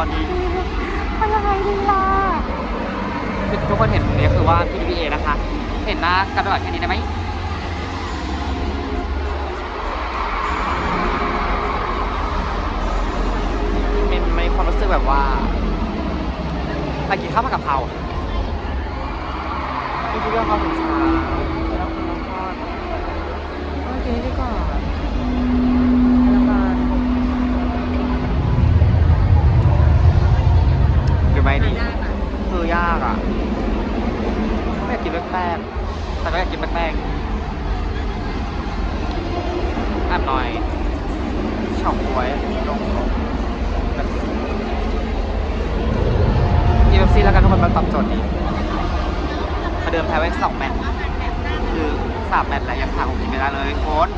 ตอนนี้มันยังไงดีล่ะทุกคนเห็นตรงนี้คือว่าพี่พีเอนะคะ เห็นหน้ากระโดดแค่นี้ได้ไหมเป็นไม่ความรู้สึกแบบว่าไปกินข้าวผัดกะเพราพี่พี่ก็เข้าถึงช้าแล้วคุณน้องทอดโอเคดีกว่าแล้วกันหรือ ไม่ดีคือยากอะไม่อยากกินแป้งแต่ก็อยากกินแป้งๆแอบหน่อยเฉาก๊วยลงแบบกินเบปซี่แล้วกันทุกคนมาตอบโจทย์นี้ประเดิมแพ้ไว้สองแมตช์คือสามแมตช์แล้วยังผ่านผมกินไม่ได้เลยโค้ด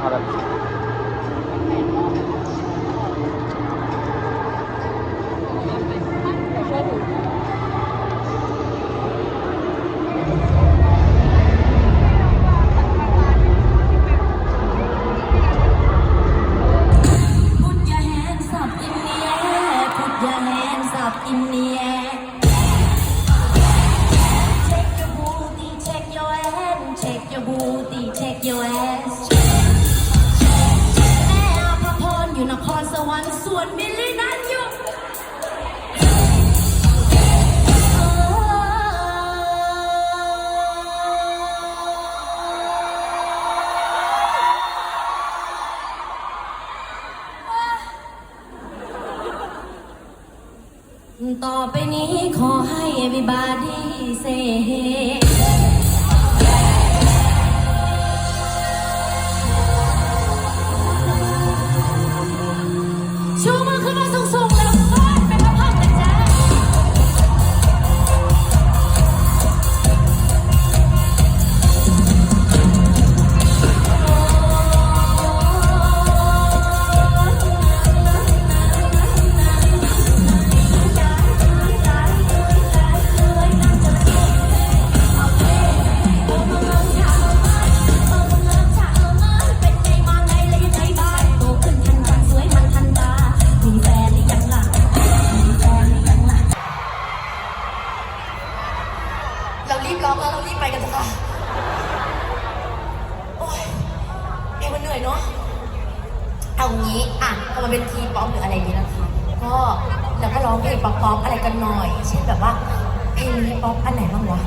ท ต่อไปนี้ขอให้ everybody say hey เนเหนื่อยเนาะเอางี้อะพอมาเป็นทีป๊อปหรืออะไรนี้นะคะก็แล้วก็ร้องเพลงป๊อปๆอะไรกันหน่อย เช่นแบบว่าเพลงป๊อปอันไหนบ้างวะ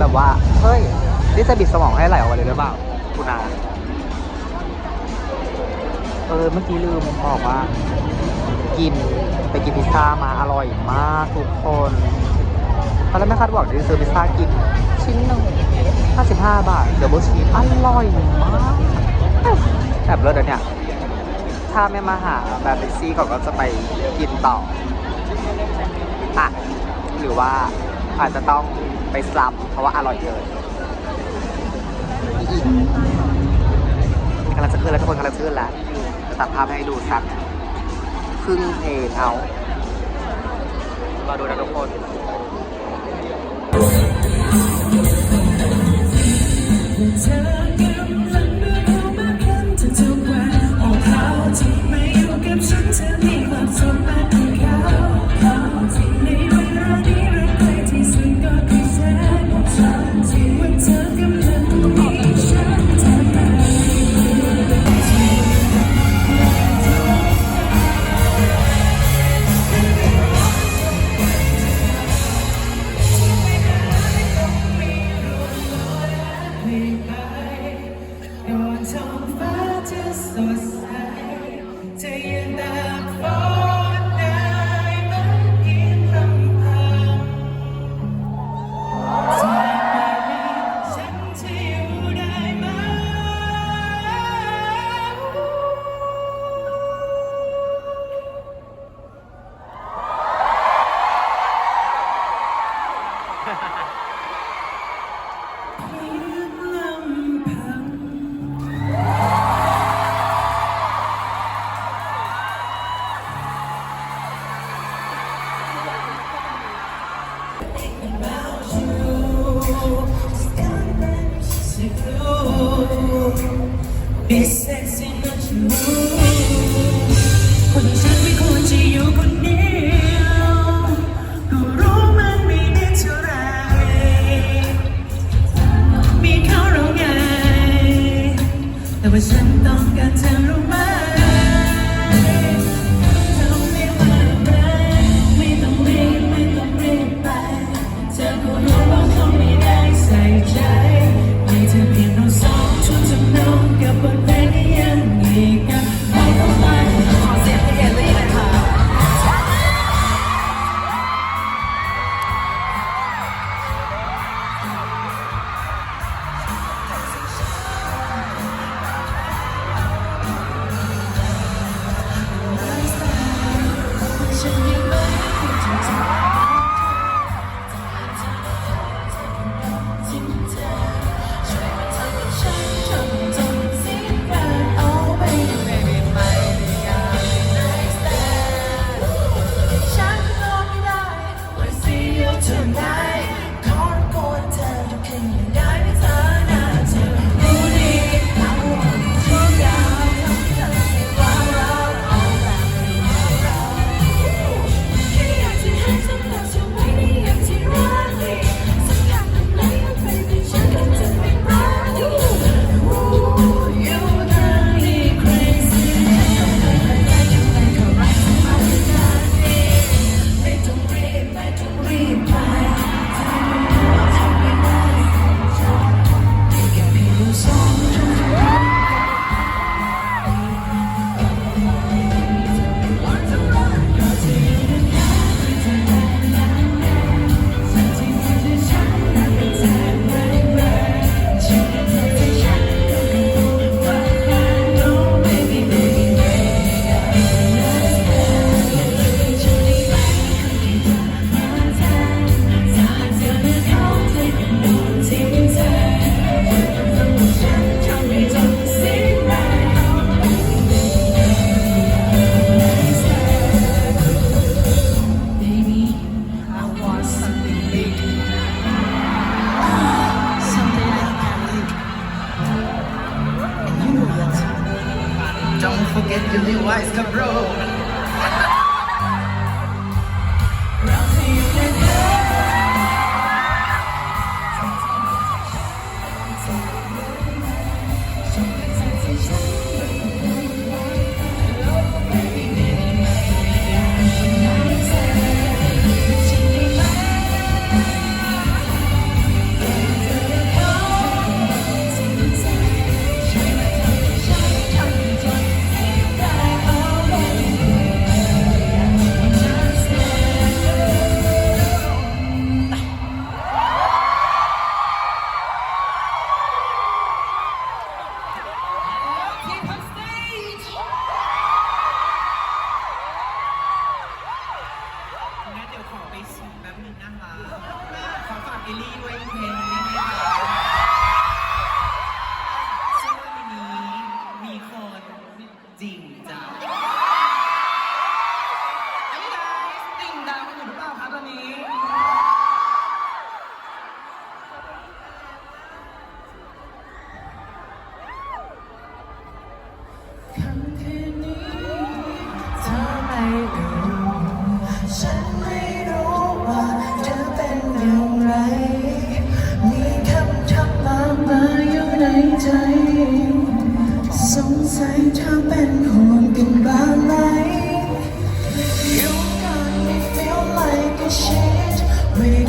แบบว่า เฮ้ย นี่จะบิดสมองให้ไหลออกมาเลยหรือเปล่า คุณอาเออ เมื่อกี้ลืมบอกว่า กินไปกินพิซซ่ามาอร่อยมากทุกคนตอนแรกไม่คาดหวังที่จะซื้อพิซซ่ากิน ชิ้นหนึ่ง55 บาทเดบชีสอร่อยมากแบบเลิศอะเนี่ย ถ้าไม่มาหาแบบเบซี่ก่อนก็จะไปกินต่ออะหรือว่าอาจจะต้อง ไปซ้ำเพราะว่าอร่อยเกินกำลังจะขึ้นแล้วทุกคนกำลังจะขึ้นแล้วจะตัดภาพให้ดูสักครึ่งเพลงเอารอดูนะทุกคนเธอกำลั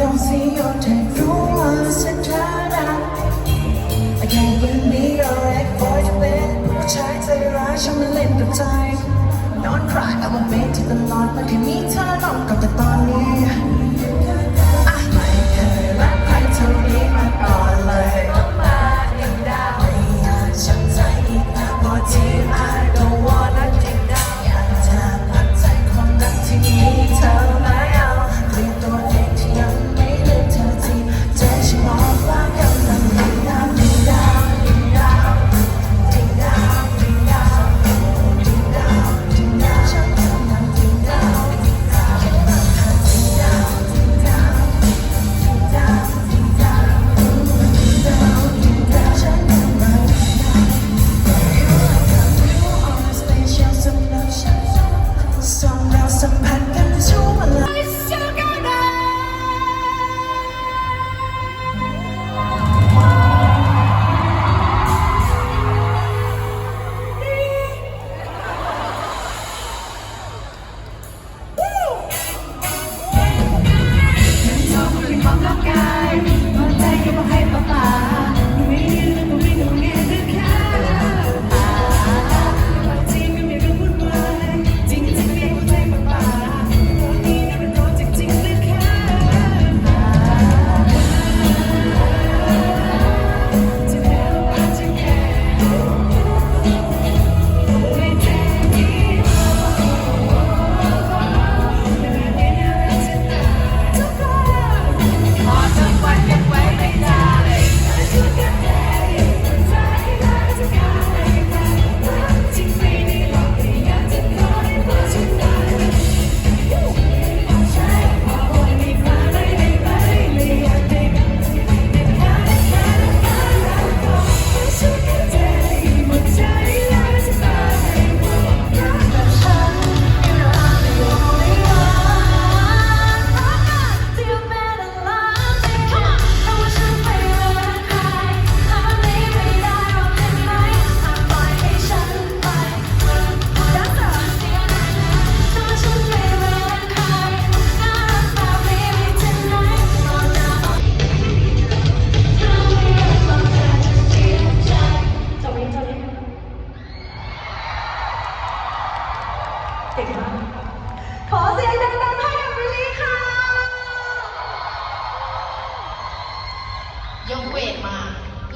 don't see your take no one's a turn I can't even be your right boy to bed ผู้ชายใจร้ายชอบเล่นกับใจนอนคลเอามาเบที่ตลอดมาแค่มีเธอนอนกับแต่ตอนนี้ที่อา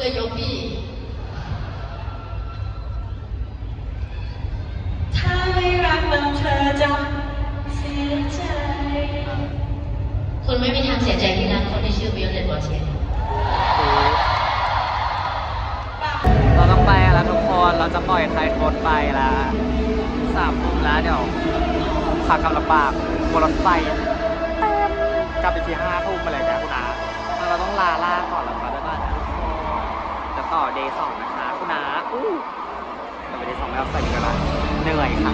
เพื่อยกพี่ ถ้าไม่รักมันเธอจะเสียใจ คุณไม่มีทางเสียใจที่รักคนที่ชื่อวิโอเลตวอเชนเราต้องไปแล้วทุกคน เราจะปล่อยไทยทนไปละสามทุ่มแล้วเดี๋ยวขากลับลำบากบนรถไฟกลับอีกทีห้าทุ่มอะไรอย่างเงี้ย เดย์สองนะคะคุณอาอู้แต่ไปเดย์สองไม่เอาใส่กันละเหนื่อยค่ะ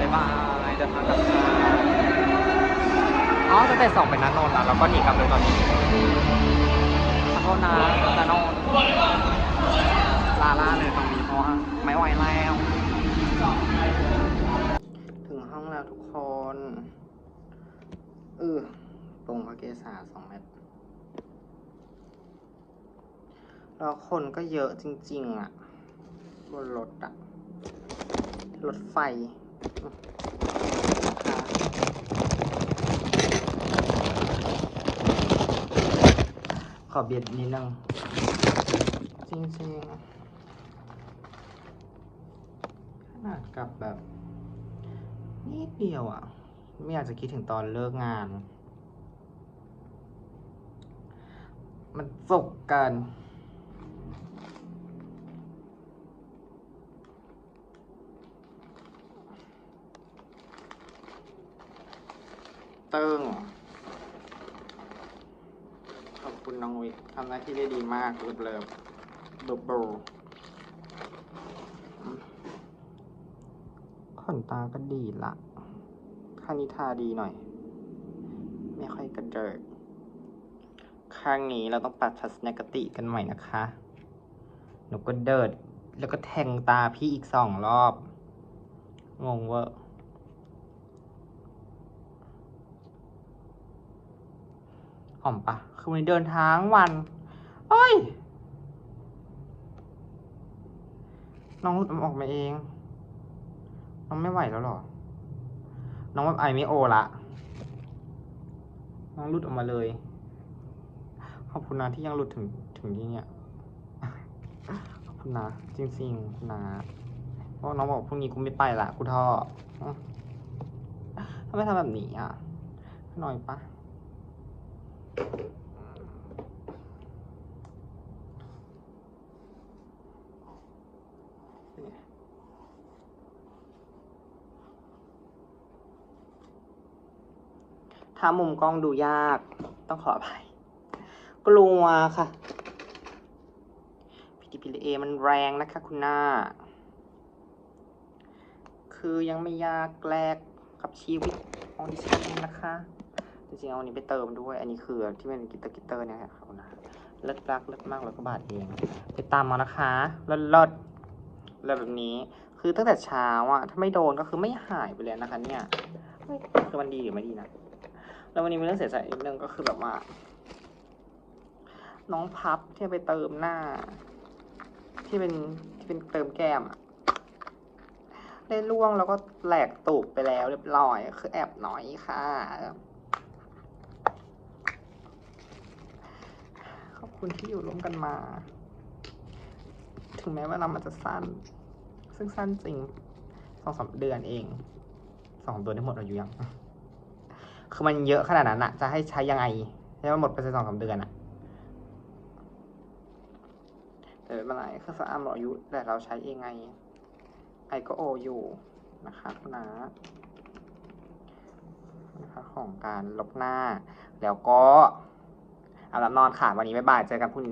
บ๊ายบายเดินทางกลับค่ะอ๋อจะเดย์สองเป็นนันนนท์แล้วเราก็หนีกลับเลยตอนนี้ขอโทษนะนันนนท์ลาล่าเลยตรงนี้เพราะว่าไม่ไหวแล้วถึงห้องแล้วทุกคนเออตรงพระเกศาสองเมตร แล้วคนก็เยอะจริง ๆอะ บนรถอะ รถไฟขอเบียดนิดนึงจริงๆขนาดกับแบบนิดเดียวอะ ไม่อยากจะคิดถึงตอนเลิกงาน มันสุกเกิน ตึงขอบคุณน้องวิททำหน้าที่ได้ดีมากเลิฟเลิฟดูบูขนตาก็ดีละข้างนี้ทาดีหน่อย ไม่ค่อยกระเดิกข้างนี้เราต้องปรับทัศนคติกันใหม่นะคะ หนูก็เดิด แล้วก็แทงตาพี่อีกสองรอบ งงเวอร์ห อมปะคือวันนี้เดินทางวันเอ้ย น้องหลุดออกมาเอง น้องไม่ไหวแล้วหรอ น้องแบบไอไม่โอละน้องหลุดออกมาเลย ขอบคุณนะที่ยังหลุดถึงถึงที่เนี่ย ขอบคุณนะจริงๆคุณนะเพราะน้องบอกพรุ่งนี้กูไม่ไปละกูท้อทำไมทำแบบนี้อะหน่อยปะ ถ้ามุมกล้องดูยาก ต้องขออภัย กลัวค่ะ PDPA มันแรงนะคะ คุณหน้า คือยังไม่ยากแลกกับชีวิตของดิฉันนะคะ จริงๆเอาอันนี้ไปเติมด้วย อันนี้คือที่เป็นกิตเตอร์กิตเตอร์เนี่ยค่ะคุณนะเลิศรักเลิศมากแล้วก็บาทเองไปตามมานะคะเลิศเลิศเลิศแบบนี้ คือตั้งแต่เช้าอะถ้าไม่โดนก็คือไม่หายไปเลยนะคะ เนี่ยคือมันดีหรือไม่ดีนะแล้ววันนี้มีเรื่องเสียใจอีกเรื่งก็คือแบบว่า น้องพับที่ไปเติมหน้า ที่เป็นที่เป็นเติมแก้มอะได้ล่วงแล้วก็แหลกตูกไปแล้วเรียบร้อย คือแอบหน่อยค่ะ ขอบ คุณที่อยู่ร่วมกันมา ถึงแม้เวลามันจะสั้น ซึ่งสั้นจริงสองสามเดือนเอง สองเดือนได้หมดอายุยัง คือมันเยอะขนาดนั้นอะจะให้ใช้ยังไงให้มันหมดไปสักสองสามเดือนอะแต่ไม่เป็นไรคือสะอาดหมดอายุแต่เราใช้เองไง ไอก็โออยู่นะคะคุณนะนะคะของการลบหน้า แล้วก็ อาบน้ำนอนค่ะ วันนี้บ๊ายบาย เจอกันพรุ่งนี้